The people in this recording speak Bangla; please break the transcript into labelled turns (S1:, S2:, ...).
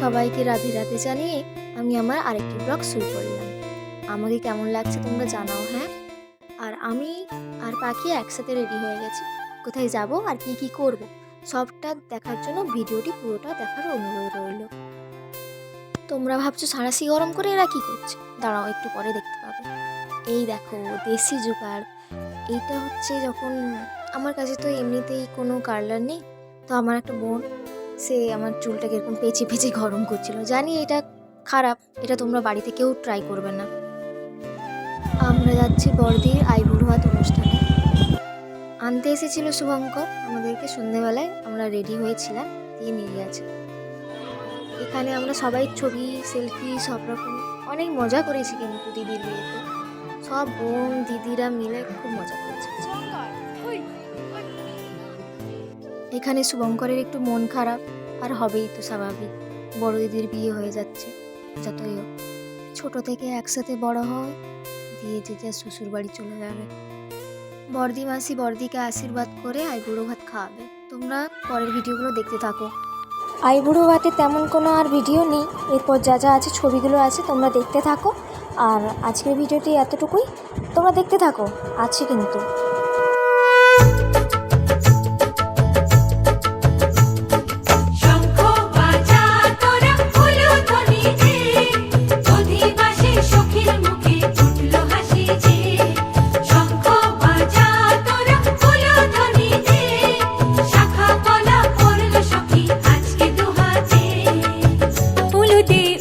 S1: সবাইকে রাধে রাধে জানিয়ে আমি আমার আরেকটি ব্লগ শুরু করলাম। আমাকে কেমন লাগছে তোমরা জানাও হ্যাঁ? আর আমি আর পাখি একসাথে রেডি হয়ে গেছি। কোথায় যাব আর কি কি করব, সবটা দেখার জন্য ভিডিওটি পুরোটা দেখার অনুরোধ রইল। তোমরা ভাবছ সাঁড়াশি গরম করে এরা কি করছে? দাঁড়াও, একটু পরে দেখতে পাবে। এই দেখো, দেশি জুগাড়। এইটা হচ্ছে যখন, আমার কাছে তো এমনিতেই কোনো কার্লার নেই। তো আমার একটা বোন, সে আমার চুলটাকে এরকম পেঁচে পেঁচে গরম করছিল। জানি এটা খারাপ, এটা তোমরা বাড়িতে কেউ ট্রাই করবে না। আমরা যাচ্ছি বড়দির আইবুড়ো হাত অনুষ্ঠানে। আনতে এসেছিল শুভঙ্কর, আমাদেরকে সন্ধেবেলায় আমরা রেডি হয়েছিলাম, দিয়ে নিয়ে গেছে। এখানে আমরা সবাই ছবি, সেলফি, সব রকম। অনেক মজা করেছি কিন্তু দিদির বিয়েতে। সব বোন, দিদিরা মিলে খুব মজা করেছে। এখানে শুভঙ্করের একটু মন খারাপ, আর হবেই তো স্বাভাবিক। বড় দিদির বিয়ে হয়ে যাচ্ছে, যতই হোক। ছোটো থেকে একসাথে বড় হয়, দিয়ে যে যার শ্বশুর বাড়ি চলে যাবে। বর্দি মাসি বর্দিকে আশীর্বাদ করে আইবুড়ো ভাত খাওয়াবে। তোমরা পরের ভিডিওগুলো দেখতে থাকো। আইবুড়ো ভাতে তেমন কোনো আর ভিডিও নেই। এরপর যা যা আছে, ছবিগুলো আছে, তোমরা দেখতে থাকো। আর আজকের ভিডিওটি এতটুকুই। তোমরা দেখতে থাকো। আছে কিন্তু। today